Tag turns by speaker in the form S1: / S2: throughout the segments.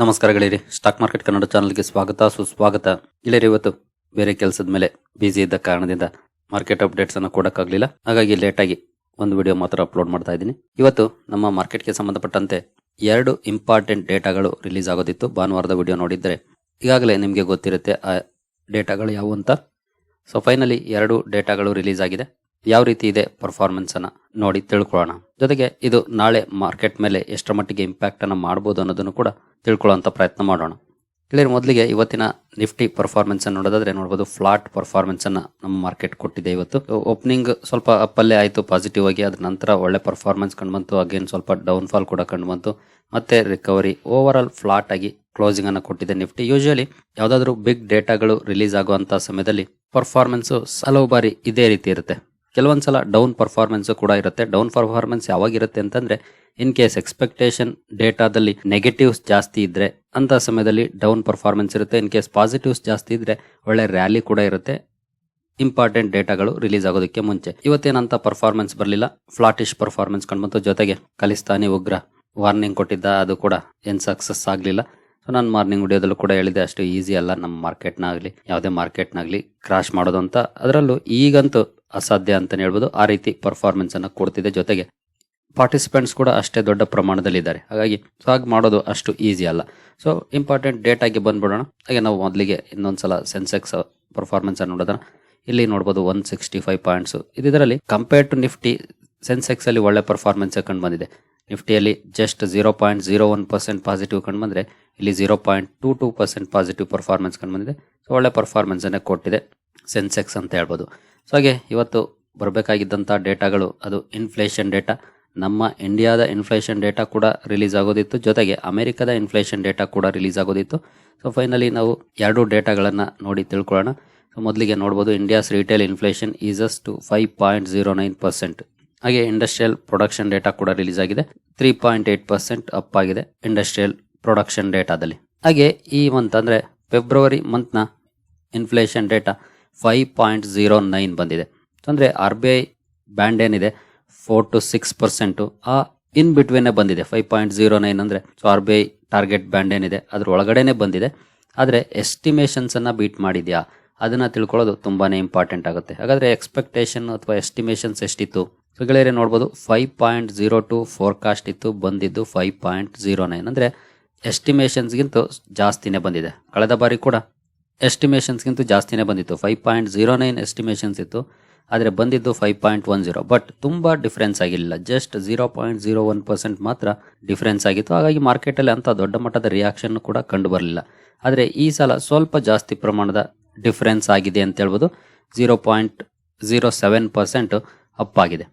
S1: ನಮಸ್ಕಾರ ಗೆಳೆಯರಿ. Stock market Kannada ಚಾನಲ್ಗೆ ಸ್ವಾಗತ, ಸುಸ್ವಾಗತ. ಗೆಳೆಯರಿ, ಇವತ್ತು ಬೇರೆ ಕೆಲಸದ ಮೇಲೆ ಬ್ಯುಸಿ ಇದ್ದ ಕಾರಣದಿಂದ ಮಾರ್ಕೆಟ್ ಅಪ್ಡೇಟ್ಸ್ ಅನ್ನು ಕೊಡಕ್ಕಾಗ್ಲಿಲ್ಲ. ಹಾಗಾಗಿ ಲೇಟಾಗಿ ಒಂದು ವಿಡಿಯೋ ಮಾತ್ರ ಅಪ್ಲೋಡ್ ಮಾಡ್ತಾ ಇದ್ದೀನಿ. ಇವತ್ತು ನಮ್ಮ ಮಾರ್ಕೆಟ್ಗೆ ಸಂಬಂಧಪಟ್ಟಂತೆ ಎರಡು ಇಂಪಾರ್ಟೆಂಟ್ ಡೇಟಾಗಳು ರಿಲೀಸ್ ಆಗೋದಿತ್ತು. ಭಾನುವಾರದ ವಿಡಿಯೋ ನೋಡಿದ್ರೆ ಈಗಾಗಲೇ ನಿಮಗೆ ಗೊತ್ತಿರುತ್ತೆ ಆ ಡೇಟಾಗಳು ಯಾವುವು ಅಂತ. ಸೊ ಫೈನಲಿ ಎರಡು ಡೇಟಾಗಳು ರಿಲೀಸ್ ಆಗಿದೆ. ಯಾವ ರೀತಿ ಇದೆ ಪರ್ಫಾರ್ಮೆನ್ಸ್ ಅನ್ನ ನೋಡಿ ತಿಳ್ಕೊಳ್ಳೋಣ. ಜೊತೆಗೆ ಇದು ನಾಳೆ ಮಾರ್ಕೆಟ್ ಮೇಲೆ ಎಷ್ಟರ ಮಟ್ಟಿಗೆ ಇಂಪ್ಯಾಕ್ಟ್ ಅನ್ನ ಮಾಡಬಹುದು ಅನ್ನೋದನ್ನು ಕೂಡ ತಿಳ್ಕೊಳ್ಳುವಂತ ಪ್ರಯತ್ನ ಮಾಡೋಣ. ಕ್ಲಿಯರ್ ಮೊದಲಿಗೆ ಇವತ್ತಿನ ನಿಫ್ಟಿ ಪರ್ಫಾರ್ಮೆನ್ಸ್ ಅನ್ನು ನೋಡೋದಾದ್ರೆ ನೋಡಬಹುದು ಫ್ಲಾಟ್ ಪರ್ಫಾರ್ಮೆನ್ಸ್ ಅನ್ನ ನಮ್ಮ ಮಾರ್ಕೆಟ್ ಕೊಟ್ಟಿದೆ ಇವತ್ತು. ಓಪನಿಂಗ್ ಸ್ವಲ್ಪ ಅಪ್ಪಲ್ಲೇ ಆಯಿತು ಪಾಸಿಟಿವ್ ಆಗಿ, ಅದ್ರ ನಂತರ ಒಳ್ಳೆ ಪರ್ಫಾರ್ಮೆನ್ಸ್ ಕಂಡು ಬಂತು ಅಗೇನ್ ಸ್ವಲ್ಪ ಡೌನ್ ಫಾಲ್ ಕೂಡ ಕಂಡು ಬಂತು. ಮತ್ತೆ ರಿಕವರಿ ಓವರ್ ಆಲ್ ಫ್ಲಾಟ್ ಆಗಿ ಕ್ಲೋಸಿಂಗ್ ಅನ್ನು ಕೊಟ್ಟಿದೆ ನಿಫ್ಟಿ. ಯೂಶಲಿ ಯಾವ್ದಾದ್ರು ಬಿಗ್ ಡೇಟಾಗಳು ರಿಲೀಸ್ ಆಗುವಂತಹ ಸಮಯದಲ್ಲಿ ಪರ್ಫಾರ್ಮೆನ್ಸ್ ಹಲವು ಬಾರಿ ಇದೇ ರೀತಿ ಇರುತ್ತೆ. ಕೆಲವೊಂದ್ಸಲ ಡೌನ್ ಪರ್ಫಾರ್ಮೆನ್ಸ್ ಕೂಡ ಇರುತ್ತೆ. ಡೌನ್ ಪರ್ಫಾರ್ಮೆನ್ಸ್ ಯಾವಾಗಿರುತ್ತೆ ಅಂತಂದ್ರೆ ಇನ್ ಕೇಸ್ ಎಕ್ಸ್ಪೆಕ್ಟೇಷನ್ ಡೇಟಾದಲ್ಲಿ ನೆಗೆಟಿವ್ಸ್ ಜಾಸ್ತಿ ಇದ್ರೆ ಅಂತ ಸಮಯದಲ್ಲಿ ಡೌನ್ ಪರ್ಫಾರ್ಮೆನ್ಸ್ ಇರುತ್ತೆ. ಇನ್ ಕೇಸ್ ಪಾಸಿಟಿವ್ಸ್ ಜಾಸ್ತಿ ಇದ್ರೆ, ಒಳ್ಳೆ ರ್ಯಾಲಿ ಕೂಡ ಇರುತ್ತೆ. ಇಂಪಾರ್ಟೆಂಟ್ ಡೇಟಾಗಳು ರಿಲೀಸ್ ಆಗೋದಕ್ಕೆ ಮುಂಚೆ. ಇವತ್ತೇನಂತ ಪರ್ಫಾರ್ಮೆನ್ಸ್ ಬರಲಿಲ್ಲ. ಫ್ಲಾಟಿಶ್ ಪರ್ಫಾರ್ಮೆನ್ಸ್ ಕಂಡ್ಬಂತು ಜೊತೆಗೆ ಖಲಿಸ್ತಾನಿ ಉಗ್ರ ವಾರ್ನಿಂಗ್ ಕೊಟ್ಟಿದ್ದ, ಅದು ಕೂಡ ಏನು ಸಕ್ಸಸ್ ಆಗಲಿಲ್ಲ. ಸೊ ನಾನು ಮಾರ್ನಿಂಗ್ ವಿಡಿಯೋದಲ್ಲೂ ಕೂಡ ಹೇಳಿದೆ, ಅಷ್ಟು ಈಸಿ ಅಲ್ಲ. ನಮ್ಮ ಮಾರ್ಕೆಟ್ನಾಗಲಿ ಯಾವುದೇ ಮಾರ್ಕೆಟ್ನಾಗಲಿ ಕ್ರಾಶ್ ಮಾಡೋದು ಅಂತ ಅದರಲ್ಲೂ ಈಗಂತೂ ಅಸಾಧ್ಯ ಅಂತಲೇ ಹೇಳ್ಬೋದು. ಆ ರೀತಿ ಪರ್ಫಾರ್ಮೆನ್ಸ್ ಅನ್ನ ಕೊಡ್ತಿದೆ. ಜೊತೆಗೆ ಪಾರ್ಟಿಸಿಪೆಂಟ್ಸ್ ಕೂಡ ಅಷ್ಟೇ ದೊಡ್ಡ ಪ್ರಮಾಣದಲ್ಲಿ ಇದ್ದಾರೆ ಹಾಗಾಗಿ ಸೊ ಹಾಗೆ ಮಾಡೋದು ಅಷ್ಟು ಈಸಿ ಅಲ್ಲ. ಸೊ ಇಂಪಾರ್ಟೆಂಟ್ ಡೇಟಾಗೆ ಬಂದ್ಬಿಡೋಣ. ಹಾಗೆ ನಾವು ಮೊದಲಿಗೆ ಇನ್ನೊಂದ್ಸಲ ಸೆನ್ಸೆಕ್ಸ್ ಪರ್ಫಾರ್ಮೆನ್ಸ್ ಅನ್ನು ನೋಡೋಣ ಇಲ್ಲಿ ನೋಡ್ಬೋದು ಒನ್ ಸಿಕ್ಸ್ಟಿ ಫೈವ್ ಪಾಯಿಂಟ್ಸ್ ಇದರಲ್ಲಿ ಕಂಪೇರ್ ಟು ನಿಫ್ಟಿ ಸೆನ್ಸೆಕ್ಸ್ ಅಲ್ಲಿ ಒಳ್ಳೆ ಪರ್ಫಾರ್ಮೆನ್ಸ್ ಕಂಡು ಬಂದಿದೆ. ನಿಫ್ಟಿಯಲ್ಲಿ just zero point zero one percent positive ಕಂಡು ಬಂದರೆ ಇಲ್ಲಿ zero point two two percent positive performance ಕಂಡು ಬಂದಿದೆ. ಸೊ ಒಳ್ಳೆ ಪರ್ಫಾರ್ಮೆನ್ಸನ್ನೇ ಕೊಟ್ಟಿದೆ ಸೆನ್ಸೆಕ್ಸ್ ಅಂತ ಹೇಳ್ಬೋದು. ಸೊ ಹಾಗೆ ಇವತ್ತು ಬರಬೇಕಾಗಿದ್ದಂಥ ಡೇಟಾಗಳು, ಅದು ಇನ್ಫ್ಲೇಷನ್ ಡೇಟಾ ನಮ್ಮ ಇಂಡಿಯಾದ ಇನ್ಫ್ಲೇಷನ್ ಡೇಟಾ ಕೂಡ ರಿಲೀಸ್ ಆಗೋದಿತ್ತು. ಜೊತೆಗೆ ಅಮೆರಿಕದ ಇನ್ಫ್ಲೇಷನ್ ಡೇಟಾ ಕೂಡ ರಿಲೀಸ್ ಆಗೋದಿತ್ತು. ಸೊ ಫೈನಲಿ ನಾವು ಎರಡು ಡೇಟಾಗಳನ್ನು ನೋಡಿ ತಿಳ್ಕೊಳ್ಳೋಣ. ಸೊ ಮೊದಲಿಗೆ ನೋಡ್ಬೋದು India's retail inflation eases to five point zero nine percent ಹಾಗೆ ಇಂಡಸ್ಟ್ರಿಯಲ್ ಪ್ರೊಡಕ್ಷನ್ ಡೇಟಾ ಕೂಡ ರಿಲೀಸ್ ಆಗಿದೆ. Three point eight percent up ಆಗಿದೆ ಇಂಡಸ್ಟ್ರಿಯಲ್ ಪ್ರೊಡಕ್ಷನ್ ಡೇಟಾದಲ್ಲಿ ಹಾಗೆ ಈ ಮಂತ್ ಅಂದರೆ February ಮಂತ್ನ inflation data five point zero nine ಬಂದಿದೆ. ಅಂದರೆ ಆರ್ ಬಿ ಐ ಬ್ಯಾಂಡ್ ಏನಿದೆ ಫೋರ್ ಟು ಸಿಕ್ಸ್ ಪರ್ಸೆಂಟು ಆ ಇನ್ ಬಿಟ್ವೀನೇ ಬಂದಿದೆ. ಫೈವ್ ಪಾಯಿಂಟ್ ಜೀರೋ ನೈನ್ ಅಂದರೆ so R B I target band ಏನಿದೆ ಅದ್ರ ಒಳಗಡೆನೇ ಬಂದಿದೆ. ಆದರೆ ಎಸ್ಟಿಮೇಷನ್ಸನ್ನು ಬೀಟ್ ಮಾಡಿದ್ಯಾ? ಅದನ್ನು ತಿಳ್ಕೊಳ್ಳೋದು ತುಂಬಾ ಇಂಪಾರ್ಟೆಂಟ್ ಆಗುತ್ತೆ. ಹಾಗಾದರೆ ಎಕ್ಸ್ಪೆಕ್ಟೇಷನ್ ಅಥವಾ ಎಸ್ಟಿಮೇಷನ್ಸ್ ಎಷ್ಟಿತ್ತು? ಸೊ ಗೆಳೆಯರೆ ನೋಡ್ಬೋದು five point zero two forecast ಇತ್ತು, ಬಂದಿದ್ದು ಫೈವ್ ಪಾಯಿಂಟ್ ಜೀರೋ ನೈನ್ ಅಂದರೆ ಎಸ್ಟಿಮೇಷನ್ಸ್ಗಿಂತ ಜಾಸ್ತಿನೇ ಬಂದಿದೆ. ಕಳೆದ ಬಾರಿ ಕೂಡ ಎಸ್ಟಿಮೇಷನ್ಸ್ಗಿಂತ ಜಾಸ್ತಿನೇ ಬಂದಿತ್ತು. Five point zero nine estimations ಇತ್ತು. ಆದರೆ ಬಂದಿದ್ದು five point one zero but ತುಂಬ ಡಿಫ್ರೆನ್ಸ್ ಆಗಿಲ್ಲ. Just zero point zero one percent ಮಾತ್ರ ಡಿಫ್ರೆನ್ಸ್ ಆಗಿತ್ತು. ಹಾಗಾಗಿ ಮಾರ್ಕೆಟಲ್ಲಿ ಅಂಥ ದೊಡ್ಡ ಮಟ್ಟದ ರಿಯಾಕ್ಷನ್ ಕೂಡ ಕಂಡು ಬರಲಿಲ್ಲ ಆದರೆ ಈ ಸಲ ಸ್ವಲ್ಪ ಜಾಸ್ತಿ ಪ್ರಮಾಣದ ಡಿಫ್ರೆನ್ಸ್ ಆಗಿದೆ ಅಂತ ಹೇಳ್ಬೋದು. Zero point zero seven percent up ಆಗಿದೆ.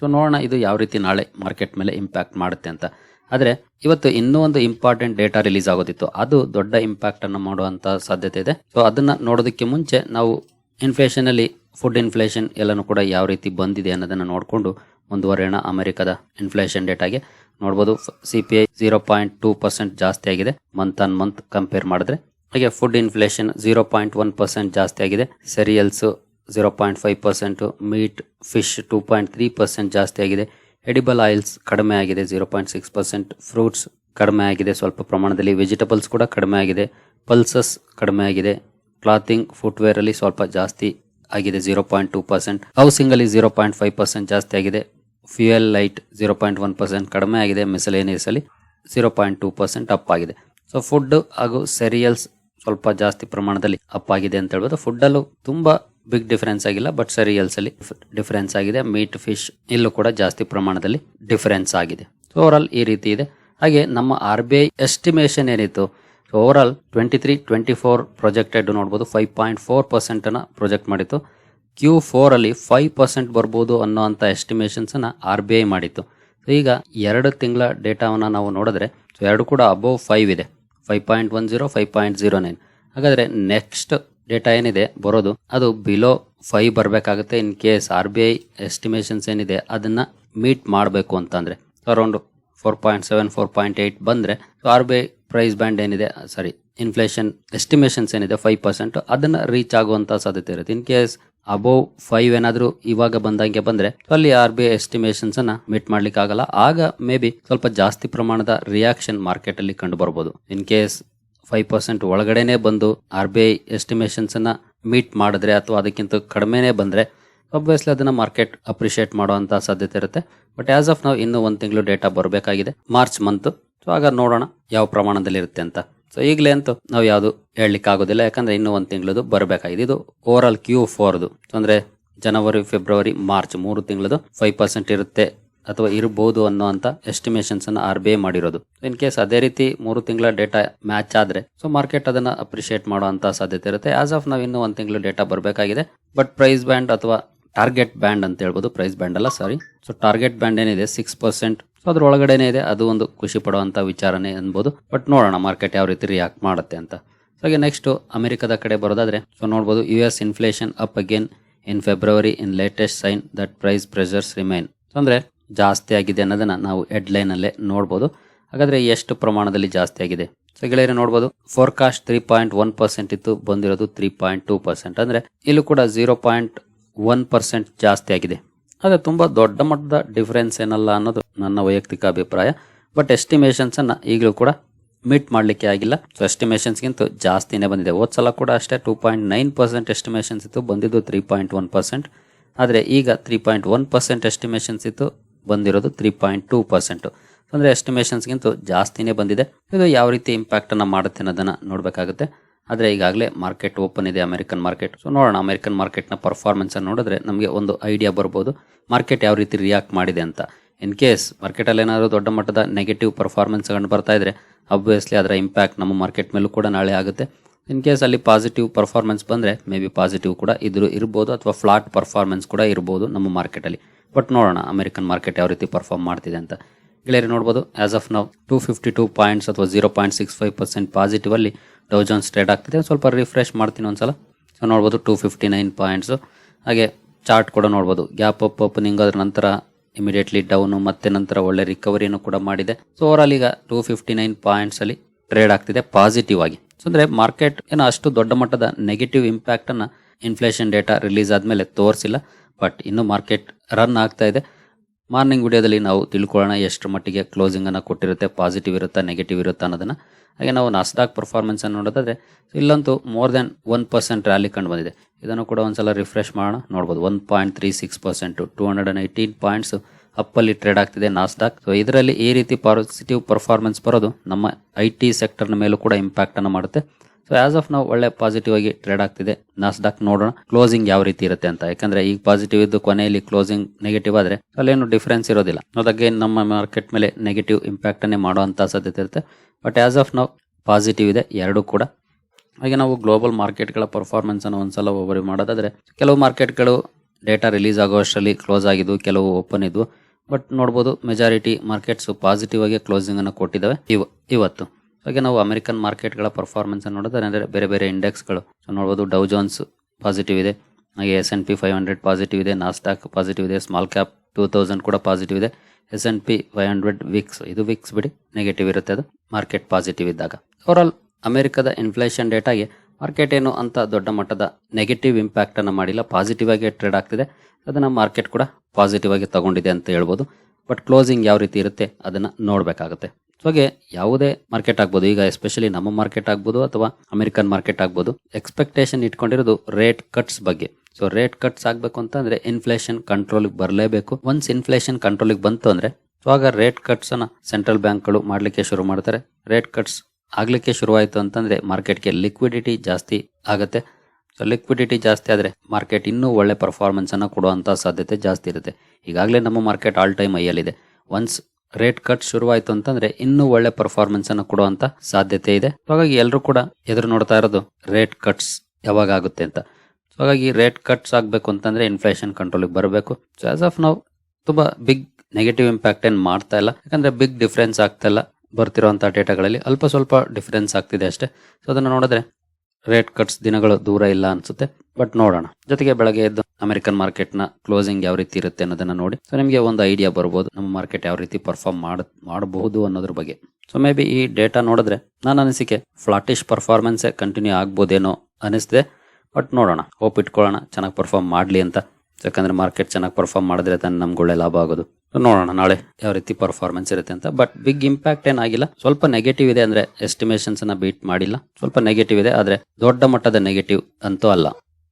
S1: ಸೊ ನೋಡೋಣ ಇದು ಯಾವ ರೀತಿ ನಾಳೆ ಮಾರ್ಕೆಟ್ ಮೇಲೆ ಇಂಪ್ಯಾಕ್ಟ್ ಮಾಡುತ್ತೆ ಅಂತ. ಆದರೆ ಇವತ್ತು ಇನ್ನೂ ಒಂದು ಇಂಪಾರ್ಟೆಂಟ್ ಡೇಟಾ ರಿಲೀಸ್ ಆಗೋದಿತ್ತು. ಅದು ದೊಡ್ಡ ಇಂಪ್ಯಾಕ್ಟ್ ಅನ್ನು ಮಾಡುವಂತ ಸಾಧ್ಯತೆ ಇದೆ. ಸೊ ಅದನ್ನ ನೋಡೋದಕ್ಕೆ ಮುಂಚೆ ನಾವು ಇನ್ಫ್ಲೇಷನ್ ಅಲ್ಲಿ ಫುಡ್ ಇನ್ಫ್ಲೇಷನ್ ಎಲ್ಲನೂ ಕೂಡ ಯಾವ ರೀತಿ ಬಂದಿದೆ ಅನ್ನೋದನ್ನ ನೋಡಿಕೊಂಡು ಮುಂದುವರೆಯೋಣ ಅಮೆರಿಕದ ಇನ್ಫ್ಲೇಷನ್ ಡೇಟಾಗೆ ನೋಡ್ಬೋದು C P I zero point two percent ಜಾಸ್ತಿ ಆಗಿದೆ ಮಂತ್ ಆನ್ ಮಂತ್ ಕಂಪೇರ್ ಮಾಡಿದ್ರೆ. ಹಾಗೆ food inflation zero point one percent ಜಾಸ್ತಿ ಆಗಿದೆ. Cereals zero point five percent meat fish two point three percent ಜಾಸ್ತಿ ಆಗಿದೆ. ಎಡಿಬಲ್ ಆಯಿಲ್ಸ್ ಕಡಿಮೆ ಆಗಿದೆ zero point six percent fruits ಕಡಿಮೆ ಆಗಿದೆ, ಸ್ವಲ್ಪ ಪ್ರಮಾಣದಲ್ಲಿ ವೆಜಿಟಬಲ್ಸ್ ಕೂಡ ಕಡಿಮೆ ಆಗಿದೆ. ಪಲ್ಸಸ್ ಕಡಿಮೆ ಆಗಿದೆ. ಕ್ಲಾತಿಂಗ್ ಫುಟ್ವೇರಲ್ಲಿ ಸ್ವಲ್ಪ ಜಾಸ್ತಿ ಆಗಿದೆ zero point two percent housing ಅಲ್ಲಿ ಜೀರೋ ಪಾಯಿಂಟ್ ಫೈವ್ ಪರ್ಸೆಂಟ್ ಜಾಸ್ತಿ ಆಗಿದೆ. Fuel light zero point one percent ಕಡಿಮೆ ಆಗಿದೆ ಮಿಸಲೇನಿಯಸ್ ಅಲ್ಲಿ zero point two percent up ಆಗಿದೆ. ಸೊ ಫುಡ್ ಹಾಗೂ ಸೆರಿಯಲ್ಸ್ ಸ್ವಲ್ಪ ಜಾಸ್ತಿ ಪ್ರಮಾಣದಲ್ಲಿ ಅಪ್ ಆಗಿದೆ ಅಂತ ಹೇಳ್ಬೋದು. ಫುಡ್ ಅಲ್ಲೂ ತುಂಬಾ ಬಿಗ್ ಡಿಫರೆನ್ಸ್ ಆಗಿಲ್ಲ ಬಟ್ ಸರಿಯಲ್ಸ್ ಅಲ್ಲಿ ಡಿಫರೆನ್ಸ್ ಆಗಿದೆ. ಮೀಟ್ ಫಿಶ್ ಇಲ್ಲೂ ಕೂಡ ಜಾಸ್ತಿ ಪ್ರಮಾಣದಲ್ಲಿ ಡಿಫರೆನ್ಸ್ ಆಗಿದೆ. ಓವರ್ ಆಲ್ ಈ ರೀತಿ ಇದೆ. ಹಾಗೆ ನಮ್ಮ ಆರ್ ಬಿ ಐ ಎಸ್ಟಿಮೇಷನ್ ಏನಿತ್ತು? Over all twenty three twenty four projected ನೋಡ್ಬೋದು. ಫೈವ್ ಪಾಯಿಂಟ್ ಫೋರ್ ಪರ್ಸೆಂಟ್ ಅನ್ನ ಪ್ರೊಜೆಕ್ಟ್ ಮಾಡಿತ್ತು. ಕ್ಯೂ ಫೋರ್ ಅಲ್ಲಿ ಫೈವ್ ಪರ್ಸೆಂಟ್ ಬರ್ಬೋದು ಅನ್ನೋ ಅಂತ ಎಸ್ಟಿಮೇಷನ್ಸ್ ಅನ್ನ ಆರ್ ಬಿ ಐ ಮಾಡಿತ್ತು. ಈಗ ಎರಡು ತಿಂಗಳ ಡೇಟಾವನ್ನ ನಾವು ನೋಡಿದ್ರೆ ಎರಡು ಕೂಡ ಅಬೋವ್ ಫೈವ್ ಇದೆ. Five point one zero five point zero nine ಹಾಗಾದ್ರೆ ನೆಕ್ಸ್ಟ್ ಡೇಟಾ ಏನಿದೆ, ಬರೋದು, ಅದು ಬಿಲೋ ಫೈವ್ ಬರಬೇಕಾಗುತ್ತೆ. In case R B I estimations ಏನಿದೆ, ಅದನ್ನ ಮೀಟ್ ಮಾಡಬೇಕು ಅಂತಂದ್ರೆ. Around four point seven four point eight ಬಂದ್ರೆ R B I price band ಏನಿದೆ ಸಾರಿ ಇನ್ಫ್ಲೇಷನ್ ಎಸ್ಟಿಮೇಷನ್ಸ್ ಏನಿದೆ ಫೈವ್ ಪರ್ಸೆಂಟ್ ಅದನ್ನ ರೀಚ್ ಆಗುವಂತ ಸಾಧ್ಯತೆ ಇರುತ್ತೆ. ಇನ್ ಕೇಸ್ ಅಬೋವ್ ಫೈವ್ ಏನಾದರೂ ಇವಾಗ ಬಂದಂಗೆ ಬಂದ್ರೆ, ಅಲ್ಲಿ ಆರ್ ಬಿ ಐ ಎಸ್ಟಿಮೇಷನ್ಸ್ ಅನ್ನ ಮೀಟ್ ಮಾಡ್ಲಿಕ್ಕೆ ಆಗಲ್ಲ ಆಗ ಮೇ ಬಿ ಸ್ವಲ್ಪ ಜಾಸ್ತಿ ಪ್ರಮಾಣದ ರಿಯಾಕ್ಷನ್ ಮಾರ್ಕೆಟ್ ಅಲ್ಲಿ ಕಂಡು ಬರ್ಬೋದು. ಇನ್ ಕೇಸ್ ಫೈವ್ ಪರ್ಸೆಂಟ್ ಒಳಗಡೆನೆ ಬಂದು ಆರ್ ಬಿ ಐ ಎಸ್ಟಿಮೇಷನ್ಸನ್ನು ಮೀಟ್ ಮಾಡಿದ್ರೆ ಅಥವಾ ಅದಕ್ಕಿಂತ ಕಡಿಮೆನೇ ಬಂದ್ರೆ ಅಬ್ವಿಯಸ್ಲಿ ಅದನ್ನ ಮಾರ್ಕೆಟ್ ಅಪ್ರಿಷಿಯೇಟ್ ಮಾಡುವಂಥ ಸಾಧ್ಯತೆ ಇರುತ್ತೆ. ಬಟ್ ಆಸ್ ಆಫ್ ನಾವು ಇನ್ನೂ ಒಂದು ತಿಂಗಳು ಡೇಟಾ ಬರಬೇಕಾಗಿದೆ. ಮಾರ್ಚ್ ಮಂತು ಸೊ ಆಗ ನೋಡೋಣ ಯಾವ ಪ್ರಮಾಣದಲ್ಲಿ ಇರುತ್ತೆ ಅಂತ. ಸೊ ಈಗಲೇ ಅಂತೂ ನಾವು ಯಾವುದು ಹೇಳಲಿಕ್ಕೆ ಆಗೋದಿಲ್ಲ ಯಾಕಂದ್ರೆ ಇನ್ನೂ ಒಂದು ತಿಂಗಳದು ಬರಬೇಕಾಗಿದೆ. ಇದು ಓವರ್ ಆಲ್ ಕ್ಯೂ ಫೋರ್ದು ಅಂದ್ರೆ ಜನವರಿ ಫೆಬ್ರವರಿ ಮಾರ್ಚ್ ಮೂರು ತಿಂಗಳದು ಫೈವ್ ಪರ್ಸೆಂಟ್ ಇರುತ್ತೆ ಅಥವಾ ಇರಬಹುದು ಅನ್ನೋಂಥ ಎಸ್ಟಿಮೇಷನ್ಸ್ ಅನ್ನ ಆರ್ ಬಿ ಐ ಮಾಡಿರೋದು ಇನ್ ಕೇಸ್ ಅದೇ ರೀತಿ ಮೂರು ತಿಂಗಳ ಡೇಟಾ ಮ್ಯಾಚ್ ಆದ್ರೆ ಸೊ ಮಾರ್ಕೆಟ್ ಅದನ್ನ ಅಪ್ರಿಷಿಯೇಟ್ ಮಾಡುವಂತ ಸಾಧ್ಯತೆ ಇರುತ್ತೆ. ಆಸ್ ಆಫ್ ನಾವು ಇನ್ನೂ ಒಂದು ತಿಂಗಳು ಡೇಟಾ ಬರಬೇಕಾಗಿದೆ. ಬಟ್ ಪ್ರೈಸ್ ಬ್ಯಾಂಡ್ ಅಥವಾ ಟಾರ್ಗೆಟ್ ಬ್ಯಾಂಡ್ ಅಂತ ಹೇಳ್ಬೋದು. ಪ್ರೈಸ್ ಬ್ಯಾಂಡ್ ಅಲ್ಲ ಸಾರಿ ಸೊ ಟಾರ್ಗೆಟ್ ಬ್ಯಾಂಡ್ ಏನಿದೆ? ಸಿಕ್ಸ್ ಪರ್ಸೆಂಟ್ ಸೊ ಅದ್ರ ಒಳಗಡೆನೆ ಇದೆ. ಅದು ಒಂದು ಖುಷಿ ಪಡುವಂತ ವಿಚಾರನೇ ಅನ್ಬೋದು. ಬಟ್ ನೋಡೋಣ ಮಾರ್ಕೆಟ್ ಯಾವ ರೀತಿ ರಿಯಾಕ್ಟ್ ಮಾಡುತ್ತೆ ಅಂತ. ಸೊ ಹಾಗೆ ನೆಕ್ಸ್ಟ್ ಅಮೆರಿಕದ ಕಡೆ ಬರೋದಾದ್ರೆ ಸೊ ನೋಡ್ಬೋದು U S inflation up again in February in latest sign that price pressures remain ಅಂದ್ರೆ ಜಾಸ್ತಿ ಆಗಿದೆ ಅನ್ನೋದನ್ನು ನಾವು ಹೆಡ್ಲೈನಲ್ಲೇ ನೋಡ್ಬೋದು. ಹಾಗಾದರೆ ಎಷ್ಟು ಪ್ರಮಾಣದಲ್ಲಿ ಜಾಸ್ತಿ ಆಗಿದೆ? ಸೊ ಗೆಳೆಯರೆ ನೋಡ್ಬೋದು. Forecast three point one percent ಇತ್ತು, ಬಂದಿರೋದು ತ್ರೀ ಪಾಯಿಂಟ್ ಟೂ ಪರ್ಸೆಂಟ್ ಅಂದರೆ ಇಲ್ಲೂ ಕೂಡ ಜೀರೋ ಪಾಯಿಂಟ್ ಒನ್ ಪರ್ಸೆಂಟ್ ಜಾಸ್ತಿ ಆಗಿದೆ. ಆದರೆ ತುಂಬ ದೊಡ್ಡ ಮಟ್ಟದ ಡಿಫ್ರೆನ್ಸ್ ಏನಲ್ಲ ಅನ್ನೋದು ನನ್ನ ವೈಯಕ್ತಿಕ ಅಭಿಪ್ರಾಯ. ಬಟ್ ಎಸ್ಟಿಮೇಷನ್ಸನ್ನು ಈಗಲೂ ಕೂಡ ಮೀಟ್ ಮಾಡಲಿಕ್ಕೆ ಆಗಿಲ್ಲ. ಸೊ ಎಸ್ಟಿಮೇಷನ್ಸ್ಗಿಂತ ಜಾಸ್ತಿನೇ ಬಂದಿದೆ. ಹೋದ ಕೂಡ ಅಷ್ಟೇ two point nine percent estimations ಇತ್ತು, ಬಂದಿದ್ದು ತ್ರೀ ಪಾಯಿಂಟ್ ಒನ್ ಪರ್ಸೆಂಟ್ ಆದರೆ ಈಗ three point one percent estimations ಇತ್ತು ಬಂದಿರೋದು ತ್ರೀ ಪಾಯಿಂಟ್ ಟೂ ಪರ್ಸೆಂಟು ಅಂದರೆ ಎಸ್ಟಿಮೇಷನ್ಸ್ಗಿಂತ ಜಾಸ್ತಿನೇ ಬಂದಿದೆ. ಇದು ಯಾವ ರೀತಿ ಇಂಪ್ಯಾಕ್ಟನ್ನು ಮಾಡುತ್ತೆ ಅನ್ನೋದನ್ನು ನೋಡಬೇಕಾಗುತ್ತೆ. ಆದರೆ ಈಗಾಗಲೇ ಮಾರ್ಕೆಟ್ ಓಪನ್ ಇದೆ ಅಮೆರಿಕನ್ ಮಾರ್ಕೆಟ್ ಸೊ ನೋಡೋಣ ಅಮೆರಿಕನ್ ಮಾರ್ಕೆಟ್ನ ಪರ್ಫಾರ್ಮೆನ್ಸನ್ನು ನೋಡಿದ್ರೆ ನಮಗೆ ಒಂದು ಐಡಿಯಾ ಬರ್ಬೋದು. ಮಾರ್ಕೆಟ್ ಯಾವ ರೀತಿ ರಿಯಾಕ್ಟ್ ಮಾಡಿದೆ ಅಂತ. ಇನ್ ಕೇಸ್ ಮಾರ್ಕೆಟಲ್ಲಿ ಏನಾದರೂ ದೊಡ್ಡ ಮಟ್ಟದ ನೆಗೆಟಿವ್ ಪರ್ಫಾರ್ಮೆನ್ಸ್ ಕಂಡು ಬರ್ತಾ ಇದ್ದರೆ ಅಬ್ವಿಯಸ್ಲಿ ಅದರ ಇಂಪ್ಯಾಕ್ಟ್ ನಮ್ಮ ಮಾರ್ಕೆಟ್ ಮೇಲೂ ಕೂಡ ನಾಳೆ ಆಗುತ್ತೆ. ಇನ್ ಕೇಸ್ ಅಲ್ಲಿ ಪಾಸಿಟಿವ್ ಪರ್ಫಾರ್ಮೆನ್ಸ್ ಬಂದರೆ ಮೇ ಬಿ ಪಾಸಿಟಿವ್ ಕೂಡ ಇದ್ರೂ ಇರ್ಬೋದು, ಅಥವಾ ಫ್ಲಾಟ್ ಪರ್ಫಾರ್ಮೆನ್ಸ್ ಕೂಡ ಇರ್ಬೋದು ನಮ್ಮ ಮಾರ್ಕೆಟಲ್ಲಿ ಬಟ್ ನೋಡೋಣ ಅಮೆರಿಕನ್ ಮಾರ್ಕೆಟ್ ಯಾವ ರೀತಿ ಪರ್ಫಾರ್ಮ್ ಮಾಡ್ತಿದೆ ಅಂತ. ಗೆಳೆಯರು ನೋಡ್ಬೋದು ಆಸ್ ಆಫ್ ನಾವು ಟೂ ಫಿಫ್ಟಿ ಟೂ ಪಾಯಿಂಟ್ಸ್ ಅಥವಾ zero point six five percent positive ಅಲ್ಲಿ ಡೌಜಾನ್ಸ್ ಟ್ರೇಡ್ ಆಗ್ತಿದೆ. ಸ್ವಲ್ಪ ರಿಫ್ರೆಶ್ ಮಾಡ್ತೀನಿ ಒಂದ್ಸಲ. ಸೊ ನೋಡ್ಬೋದು ಟೂ ಫಿಫ್ಟಿ ನೈನ್ ಪಾಯಿಂಟ್ಸು ಹಾಗೆ ಚಾರ್ಟ್ ಕೂಡ ನೋಡ್ಬೋದು. ಗ್ಯಾಪ್ ಅಪ್ ಓಪನಿಂಗ್ ಆದ ನಂತರ ಇಮಿಡಿಯೇಟ್ಲಿ ಡೌನು ಮತ್ತೆ ನಂತರ ಒಳ್ಳೆ ರಿಕವರಿಯನ್ನು ಕೂಡ ಮಾಡಿದೆ. ಸೊ ಓವರಾಲ್ ಈಗ ಟೂ ಫಿಫ್ಟಿ ನೈನ್ ಪಾಯಿಂಟ್ಸ್ ಅಲ್ಲಿ ಟ್ರೇಡ್ ಆಗ್ತಿದೆ ಪಾಸಿಟಿವ್ ಆಗಿ. ಸೊ ಅಂದರೆ ಮಾರ್ಕೆಟ್ ಏನೋ ಅಷ್ಟು ದೊಡ್ಡ ಮಟ್ಟದ ನೆಗೆಟಿವ್ ಇಂಪ್ಯಾಕ್ಟನ್ನು ಇನ್ಫ್ಲೇಷನ್ ಡೇಟಾ ರಿಲೀಸ್ ಆದಮೇಲೆ ತೋರಿಸಿಲ್ಲ ಬಟ್ ಇನ್ನು ಮಾರ್ಕೆಟ್ ರನ್ ಆಗ್ತಾ ಇದೆ. ಮಾರ್ನಿಂಗ್ ವಿಡಿಯೋದಲ್ಲಿ ನಾವು ತಿಳ್ಕೊಳ್ಳೋಣ ಎಷ್ಟು ಮಟ್ಟಿಗೆ ಕ್ಲೋಸಿಂಗನ್ನು ಕೊಟ್ಟಿರುತ್ತೆ ಪಾಸಿಟಿವ್ ಇರುತ್ತಾ ನೆಗೆಟಿವ್ ಇರುತ್ತಾ ಅನ್ನೋದನ್ನು. ಹಾಗೆ ನಾವು ನಾಸ್ಟಾಕ್ ಪರ್ಫಾರ್ಮೆನ್ಸನ್ನು ನೋಡೋದಾದರೆ ನೋಡೋದಾದ್ರೆ, ಇಲ್ಲಂತೂ more than one percent rally ಕಂಡು ಬಂದಿದೆ. ಇದನ್ನು ಕೂಡ ಒಂದ್ಸಲ ರಿಫ್ರೆಶ್ ಮಾಡೋಣ, ನೋಡ್ಬೋದು. One point three six percent two hundred and eighteen points ಅಪ್ಪಲ್ಲಿ trade ಆಗ್ತಿದೆ ನಾಸ್ಟಾಕ್ ಸೊ ಇದರಲ್ಲಿ ಈ ರೀತಿ ಪಾಸಿಟಿವ್ ಪರ್ಫಾರ್ಮೆನ್ಸ್ ಬರೋದು ನಮ್ಮ ಐ ಟಿ ಸೆಕ್ಟರ್ನ ಮೇಲೂ ಕೂಡ ಇಂಪ್ಯಾಕ್ಟನ್ನು ಮಾಡುತ್ತೆ. ಸೊ ಆಸ್ ಆಫ್ ನಾವು ಒಳ್ಳೆ ಪಾಸಿಟಿವ್ ಆಗಿ ಟ್ರೇಡ್ ಆಗ್ತಿದೆ. ನಾಸ್ಡಾಕ್ ನೋಡೋಣ ಕ್ಲೋಸಿಂಗ್ ಯಾವ ರೀತಿ ಇರುತ್ತೆ ಅಂತ. ಯಾಕಂದ್ರೆ ಈಗ ಪಾಸಿಟಿವ್ ಇದ್ದು ಕೊನೆಯಲ್ಲಿ ಕ್ಲೋಸಿಂಗ್ ನೆಗೆಟಿವ್ ಆದ್ರೆ ಅಲ್ಲೇನು ಡಿಫರೆನ್ಸ್ ಇರೋದಿಲ್ಲ. ಅದಕ್ಕೆ ನಮ್ಮ ಮಾರ್ಕೆಟ್ ಮೇಲೆ ನೆಗೆಟಿವ್ ಇಂಪ್ಯಾಕ್ಟ್ ಅನ್ನೇ ಮಾಡುವಂತ ಸಾಧ್ಯತೆ ಇರುತ್ತೆ. ಬಟ್ ಆಸ್ ಆಫ್ ನಾವು ಪಾಸಿಟಿವ್ ಇದೆ, ಎರಡು ಕೂಡ. ಹಾಗೆ ನಾವು ಗ್ಲೋಬಲ್ ಮಾರ್ಕೆಟ್ಗಳ ಪರ್ಫಾರ್ಮೆನ್ಸ್ ಅನ್ನು ಒಂದ್ಸಲ ಒಬ್ಬರಿ ಮಾಡೋದಾದ್ರೆ, ಕೆಲವು ಮಾರ್ಕೆಟ್ಗಳು ಡೇಟಾ ರಿಲೀಸ್ ಆಗೋ ಅಷ್ಟರಲ್ಲಿ ಕ್ಲೋಸ್ ಆಗಿದ್ವು, ಕೆಲವು ಓಪನ್ ಇದ್ವು. ಬಟ್ ನೋಡ್ಬೋದು ಮೆಜಾರಿಟಿ ಮಾರ್ಕೆಟ್ಸ್ ಪಾಸಿಟಿವ್ ಆಗಿ ಕ್ಲೋಸಿಂಗ್ ಅನ್ನು ಕೊಟ್ಟಿದ್ದಾವೆ. ಇವ, ಇವತ್ತು. ಹಾಗೆ ನಾವು ಅಮೆರಿಕನ್ ಮಾರ್ಕೆಟ್ಗಳ ಪರ್ಫಾರ್ಮೆನ್ಸ್ ಅಂದರೆ ಬೇರೆ ಬೇರೆ ಇಂಡೆಕ್ಸ್ಗಳು ಸೊ ನೋಡ್ಬೋದು ಡೌ ಜೋನ್ಸ್ ಪಾಸಿಟಿವ್ ಇದೆ. ಹಾಗೆ S N P five hundred positive ಇದೆ. ನಾಸ್ಟಾಕ್ ಪಾಸಿಟಿವ್ ಇದೆ. ಸ್ಮಾಲ್ ಕ್ಯಾಪ್ ಟೂ ತೌಸಂಡ್ ಕೂಡ ಪಾಸಿಟಿವ್ ಇದೆ. S N P five hundred VIX ಇದು ವಿಕ್ಸ್ ಬಿಡಿ ನೆಗೆಟಿವ್ ಇರುತ್ತೆ ಅದು. ಮಾರ್ಕೆಟ್ ಪಾಸಿಟಿವ್ ಇದ್ದಾಗ. ಓವರ್ಆಲ್ ಅಮೆರಿಕದ ಇನ್ಫ್ಲೇಷನ್ ಡೇಟಾಗೆ ಮಾರ್ಕೆಟ್ ಏನು ಅಂತ ದೊಡ್ಡ ಮಟ್ಟದ ನೆಗೆಟಿವ್ ಇಂಪ್ಯಾಕ್ಟ್ ಅನ್ನು ಮಾಡಿಲ್ಲ. ಪಾಸಿಟಿವ್ ಆಗಿ ಟ್ರೇಡ್ ಆಗ್ತಿದೆ. ಅದನ್ನು ಮಾರ್ಕೆಟ್ ಕೂಡ ಪಾಸಿಟಿವ್ ಆಗಿ ತಗೊಂಡಿದೆ ಅಂತ ಹೇಳ್ಬೋದು. ಬಟ್ ಕ್ಲೋಸಿಂಗ್ ಯಾವ ರೀತಿ ಇರುತ್ತೆ, ಅದನ್ನು ನೋಡಬೇಕಾಗುತ್ತೆ. ಹಾಗೆ ಯಾವುದೇ ಮಾರ್ಕೆಟ್ ಆಗ್ಬೋದು, ಈಗ ಎಸ್ಪೆಷಲಿ ನಮ್ಮ ಮಾರ್ಕೆಟ್ ಆಗ್ಬೋದು ಅಥವಾ ಅಮೆರಿಕನ್ ಮಾರ್ಕೆಟ್ ಆಗ್ಬೋದು ಎಕ್ಸ್ಪೆಕ್ಟೇಷನ್ ಇಟ್ಕೊಂಡಿರೋದು ರೇಟ್ ಕಟ್ಸ್ ಬಗ್ಗೆ. ಸೊ ರೇಟ್ ಕಟ್ಸ್ ಆಗಬೇಕು ಅಂತಂದ್ರೆ ಇನ್ಫ್ಲೇಷನ್ ಕಂಟ್ರೋಲ್ ಬರಲೇಬೇಕು. ಒನ್ಸ್ ಇನ್ಫ್ಲೇಷನ್ ಕಂಟ್ರೋಲಿಗೆ ಬಂತು ಅಂದ್ರೆ ಆಗ ರೇಟ್ ಕಟ್ಸ್ ಅನ್ನ ಸೆಂಟ್ರಲ್ ಬ್ಯಾಂಕ್ಗಳು ಮಾಡಲಿಕ್ಕೆ ಶುರು ಮಾಡ್ತಾರೆ. ರೇಟ್ ಕಟ್ಸ್ ಆಗ್ಲಿಕ್ಕೆ ಶುರುವಾಯಿತು ಅಂತಂದ್ರೆ ಮಾರ್ಕೆಟ್ಗೆ ಲಿಕ್ವಿಡಿಟಿ ಜಾಸ್ತಿ ಆಗುತ್ತೆ. ಸೊ ಲಿಕ್ವಿಡಿಟಿ ಜಾಸ್ತಿ ಆದರೆ ಮಾರ್ಕೆಟ್ ಇನ್ನೂ ಒಳ್ಳೆ ಪರ್ಫಾರ್ಮೆನ್ಸ್ ಅನ್ನು ಕೊಡುವಂತ ಸಾಧ್ಯತೆ ಜಾಸ್ತಿ ಇರುತ್ತೆ. ಈಗಾಗಲೇ ನಮ್ಮ ಮಾರ್ಕೆಟ್ ಆಲ್ ಟೈಮ್ ಐಯಲ್ಲಿದೆ ಒನ್ಸ್ ರೇಟ್ ಕಟ್ ಶುರುವಾಯಿತು ಅಂತಂದ್ರೆ ಇನ್ನೂ ಒಳ್ಳೆ ಪರ್ಫಾರ್ಮೆನ್ಸ್ ಅನ್ನು ಕೊಡುವಂತ ಸಾಧ್ಯತೆ ಇದೆ. ಹಾಗಾಗಿ ಎಲ್ಲರೂ ಕೂಡ ಎದುರು ನೋಡ್ತಾ ಇರೋದು ರೇಟ್ ಕಟ್ಸ್ ಯಾವಾಗ ಆಗುತ್ತೆ ಅಂತ ಹಾಗಾಗಿ ರೇಟ್ ಕಟ್ಸ್ ಆಗಬೇಕು ಅಂತಂದ್ರೆ ಇನ್ಫ್ಲೇಷನ್ ಕಂಟ್ರೋಲಿಗೆ ಬರಬೇಕು. ಸೊ ಆಸ್ ಆಫ್ ನಾವು ತುಂಬಾ ಬಿಗ್ ನೆಗೆಟಿವ್ ಇಂಪ್ಯಾಕ್ಟ್ ಏನು ಮಾಡ್ತಾ ಇಲ್ಲ. ಯಾಕಂದ್ರೆ ಬಿಗ್ ಡಿಫ್ರೆನ್ಸ್ ಆಗ್ತಾ ಇಲ್ಲ ಬರ್ತಿರುವಂತಹ ಡೇಟಾಗಳಲ್ಲಿ ಅಲ್ಪ ಸ್ವಲ್ಪ ಡಿಫರೆನ್ಸ್ ಆಗ್ತಿದೆ ಅಷ್ಟೇ. ಸೊ ಅದನ್ನು ನೋಡಿದ್ರೆ ರೇಟ್ ಕಟ್ಸ್ ದಿನಗಳು ದೂರ ಇಲ್ಲ ಅನ್ಸುತ್ತೆ. ಬಟ್ ನೋಡೋಣ. ಜೊತೆಗೆ ಬೆಳಗ್ಗೆ ಎದ್ದು ಅಮೆರಿಕನ್ ಮಾರ್ಕೆಟ್ನ ಕ್ಲೋಸಿಂಗ್ ಯಾವ ರೀತಿ ಇರುತ್ತೆ ಅನ್ನೋದನ್ನ ನೋಡಿ. ಸೊ ನಿಮಗೆ ಒಂದು ಐಡಿಯಾ ಬರ್ಬೋದು ನಮ್ಮ ಮಾರ್ಕೆಟ್ ಯಾವ ರೀತಿ ಪರ್ಫಾರ್ಮ್ ಮಾಡ, ಮಾಡಬಹುದು ಅನ್ನೋದ್ರ ಬಗ್ಗೆ. ಸೊ ಮೇ ಬಿ ಈ ಡೇಟಾ ನೋಡಿದ್ರೆ ನನ್ನ ಅನಿಸಿಕೆ ಫ್ಲಾಟಿಶ್ ಪರ್ಫಾರ್ಮೆನ್ಸ್ ಕಂಟಿನ್ಯೂ ಆಗ್ಬೋದೇನೋ ಅನಿಸ್ತಿದೆ. ಬಟ್ ನೋಡೋಣ. ಹೋಪ್ ಇಟ್ಕೊಳ್ಳೋಣ. ಚೆನ್ನಾಗಿ ಪರ್ಫಾರ್ಮ್ ಮಾಡಲಿ ಅಂತ. ಯಾಕಂದ್ರೆ ಮಾರ್ಕೆಟ್ ಚೆನ್ನಾಗಿ ಪರ್ಫಾರ್ಮ್ ಮಾಡಿದ್ರೆ ತಾನೆ ನಮ್ಗೆ ಒಳ್ಳೆ ಲಾಭ ಆಗೋದು. ನೋಡೋಣ ನಾಳೆ ಯಾವ ರೀತಿ ಪರ್ಫಾರ್ಮೆನ್ಸ್ ಇರುತ್ತೆ ಅಂತ. ಬಟ್ ಬಿಗ್ ಇಂಪ್ಯಾಕ್ಟ್ ಏನಾಗಿಲ್ಲ ಸ್ವಲ್ಪ ನೆಗೆಟಿವ್ ಇದೆ ಅಂದ್ರೆ ಎಸ್ಟಿಮೇಷನ್ಸ್ ಬೀಟ್ ಮಾಡಿಲ್ಲ. ಸ್ವಲ್ಪ ನೆಗೆಟಿವ್ ಇದೆ, ಆದ್ರೆ ದೊಡ್ಡ ಮಟ್ಟದ ನೆಗೆಟಿವ್ ಅಂತೂ ಅಲ್ಲ.